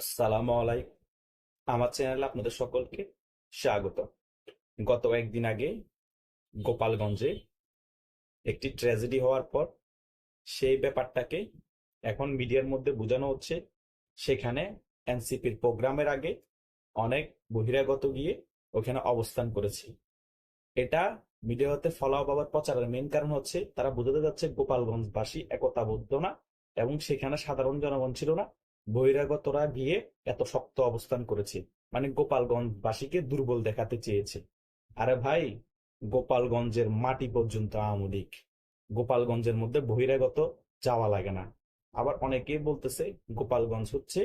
আসসালামু আলাইকুম। আমার চ্যানেলে আপনাদের সকলকে স্বাগত। গত একদিন আগে গোপালগঞ্জে একটি ট্র্যাজেডি হওয়ার পর সেই ব্যাপারটাকে এখন মিডিয়ার মধ্যে বোঝানো হচ্ছে। সেখানে এনসিপির প্রোগ্রামের আগে অনেক বহিরাগত গিয়ে ওখানে অবস্থান করেছে। এটা মিডিয়াতে ফলো আপ আবার প্রচারের মেন কারণ হচ্ছে তারা বোঝাতে যাচ্ছে গোপালগঞ্জবাসী একতাবদ্ধ না এবং সেখানে সাধারণ জনগণ ছিল না। বহিরাগতরা গিয়ে এত শক্ত অবস্থান করেছে। মানে গোপালগঞ্জবাসীকে দুর্বল দেখাতে চেয়েছে। আরে ভাই, গোপালগঞ্জের মাটি পর্যন্ত আওয়ামী লীগ গোপালগঞ্জের মধ্যে বহিরাগত যাওয়া লাগে না। আবার অনেকেই বলতেছে, গোপালগঞ্জ হচ্ছে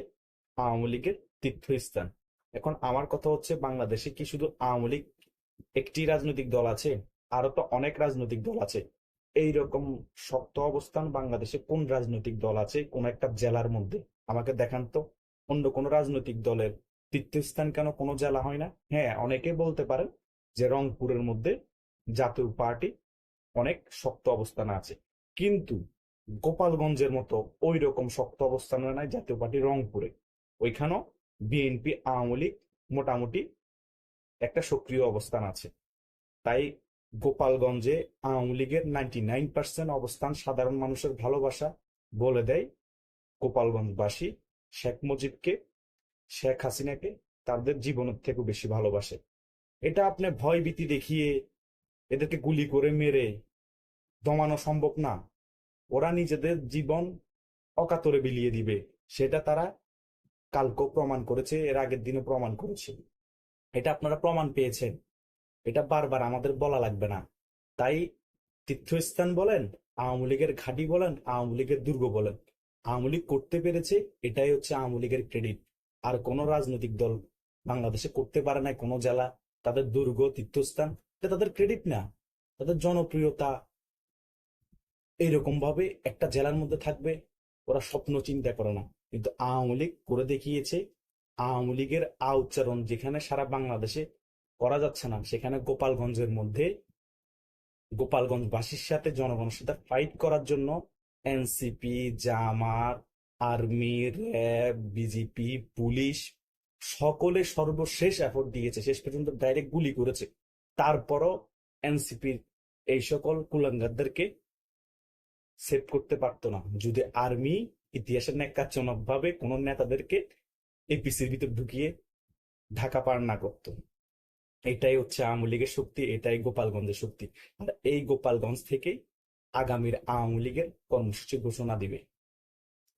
আওয়ামী লীগের তীর্থস্থান। এখন আমার কথা হচ্ছে, বাংলাদেশে কি শুধু আওয়ামী লীগ একটি রাজনৈতিক দল আছে? আরও তো অনেক রাজনৈতিক দল আছে। এইরকম শক্ত অবস্থান বাংলাদেশে কোন রাজনৈতিক দল আছে কোন একটা জেলার মধ্যে? আমাকে দেখান তো, অন্য কোন রাজনৈতিক দলের তীর্থস্থান কেন কোনো জেলা হয় না? হ্যাঁ অনেকে বলতে পারেন যে রংপুরের মধ্যে জাতীয় পার্টি অনেক শক্ত অবস্থানে আছে। কিন্তু গোপালগঞ্জের মতো ওই রকম শক্ত অবস্থানে নাই জাতীয় পার্টি রংপুরে। ওইখানেও বিএনপি, আওয়ামী লীগ মোটামুটি একটা সক্রিয় অবস্থান আছে। তাই গোপালগঞ্জে আওয়ামী লীগের নাইনটি নাইন পার্সেন্ট অবস্থান সাধারণ মানুষের ভালোবাসা বলে দেয় গোপালগঞ্জবাসী শেখ মুজিবকে, শেখ হাসিনাকে তাদের জীবনের থেকেও বেশি ভালোবাসে। এটা আপনি ভয় ভীতি দেখিয়ে এদেরকে গুলি করে মেরে দমানো সম্ভব না। ওরা নিজেদের জীবন অকাতরে বিলিয়ে দিবে, সেটা তারা কালকেও প্রমাণ করেছে, এর আগের দিনও প্রমাণ করেছে। এটা আপনারা প্রমাণ পেয়েছেন। এটা বারবার আমাদের বলা লাগবে না। তাই তীর্থস্থান বলেন, আওয়ামী লীগের ঘাঁটি বলেন, আওয়ামী লীগের দুর্গ বলেন। আওয়ামী লীগ করতে পেরেছে, এটাই হচ্ছে আওয়ামী লীগের ক্রেডিট আর কোনো রাজনৈতিক দল বাংলাদেশে করতে পারে না কোনো জেলা, তাদের দুর্গ, তীর্থস্থান, এটা তাদের ক্রেডিট না। তাদের জনপ্রিয়তা এইরকম ভাবে একটা জেলার মধ্যে থাকবে, ওরা স্বপ্ন চিন্তা করে না। কিন্তু আওয়ামী লীগ করে দেখিয়েছে, আওয়ামী লীগের আ উচ্চারণ যেখানে সারা বাংলাদেশে করা যাচ্ছে না, সেখানে গোপালগঞ্জের মধ্যে গোপালগঞ্জবাসীর সাথে জনগণের সাথে ফাইট করার জন্য NCP, Jamaat, army, RAB, BJP, police, সকলে সর্বশেষ এফোর্ট দিয়েছে। শেষ পর্যন্ত ডাইরেক্ট গুলি করেছে। তারপরও এনসিপির এই সকল কুলাঙ্গারদেরকে সেভ করতে পারতো না। যদি আর্মি ইতিহাসের ন্যাক্কারজনক ভাবে কোন নেতাদেরকে এপিসির ভিতর ঢুকিয়ে ঢাকা পার না করতো। এটাই হচ্ছে আওয়ামী লীগের শক্তি, এটাই গোপালগঞ্জের শক্তি। আর এই গোপালগঞ্জ থেকেই আগামীর আওয়ামী লীগের কর্মসূচি ঘোষণা দিবে।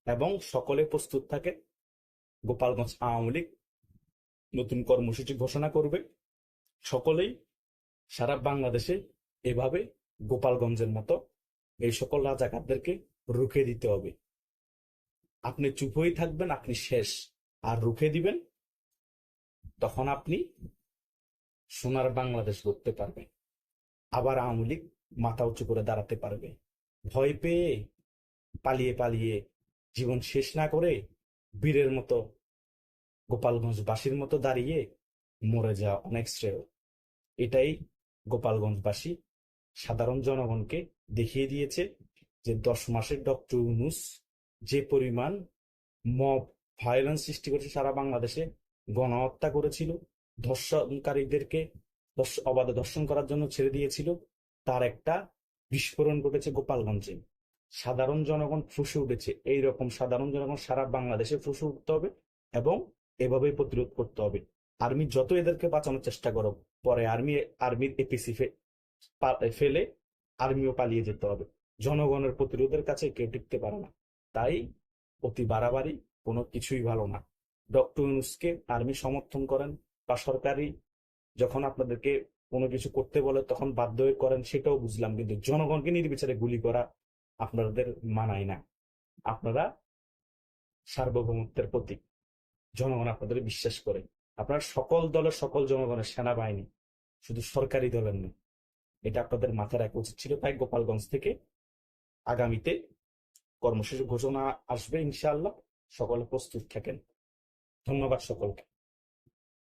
এবং সকলে প্রস্তুত থাকে, গোপালগঞ্জ আওয়ামী লীগ নতুন কর্মসূচি ঘোষণা করবে। সকলেই সারা বাংলাদেশে এভাবে গোপালগঞ্জের মতো এই সকল রাজাকারদেরকে রুখে দিতে হবে। আপনি চুপ হয়ে থাকবেন, আপনি শেষ। আর রুখে দিবেন, তখন আপনি সোনার বাংলাদেশ করতে পারবেন। আবার আওয়ামী লীগ মাথা উঁচু করে দাঁড়াতে পারবে। ভয় পেয়ে পালিয়ে পালিয়ে জীবন শেষ না করে বীরের মতো গোপালগঞ্জবাসীর মতো দাঁড়িয়ে মরে যাওয়া অনেক শ্রেয়। এটাই গোপালগঞ্জবাসী সাধারণ জনগণকে দেখিয়ে দিয়েছে যে দশ মাসের ডক্টর ইউনুস যে পরিমাণ মব ভায়োলেন্স সৃষ্টি করেছে সারা বাংলাদেশে, গণহত্যা করেছিল, ধর্ষণকারীদেরকে ধর্ষ- অবাধে ধর্ষণ করার জন্য ছেড়ে দিয়েছিল তার একটা বিস্ফোরণ ঘটেছে গোপালগঞ্জে। সাধারণ জনগণ ফুসে উঠেছে। এই রকম সাধারণ জনগণ সারা বাংলাদেশে ফুসে উঠতে হবে এবং এভাবেই প্রতিরোধ করতে হবে। আর্মি যত এদেরকে বাঁচানোর চেষ্টা করো পরে আর্মি আর্মির এপিসি ফেলে আর্মিও পালিয়ে যেতে হবে। জনগণের প্রতিরোধের কাছে কেউ টিকতে পারে না। তাই অতি বাড়াবাড়ি, কোনো কিছুই ভালো না। ডক্টর ইউনুসকে আর্মি সমর্থন করেন। বা সরকারি, যখন আপনাদেরকে কোনো কিছু করতে বলে তখন বাধ্য হয়ে করেন, সেটাও বুঝলাম। কিন্তু জনগণকে নির্বিচারে গুলি করা আপনাদের মানায় না। আপনারা সার্বভৌমত্বের প্রতীক। জনগণ আপনাদের বিশ্বাস করে। আপনার সকল দলের সকল জনগণের সেনাবাহিনী শুধু সরকারি দলের নেই এটা আপনাদের মাথায় রাখা উচিত ছিল তাই গোপালগঞ্জ থেকে আগামীতে কর্মসূচি ঘোষণা আসবে ইনশাআল্লাহ। সকলে প্রস্তুত থাকেন। ধন্যবাদ সকলকে।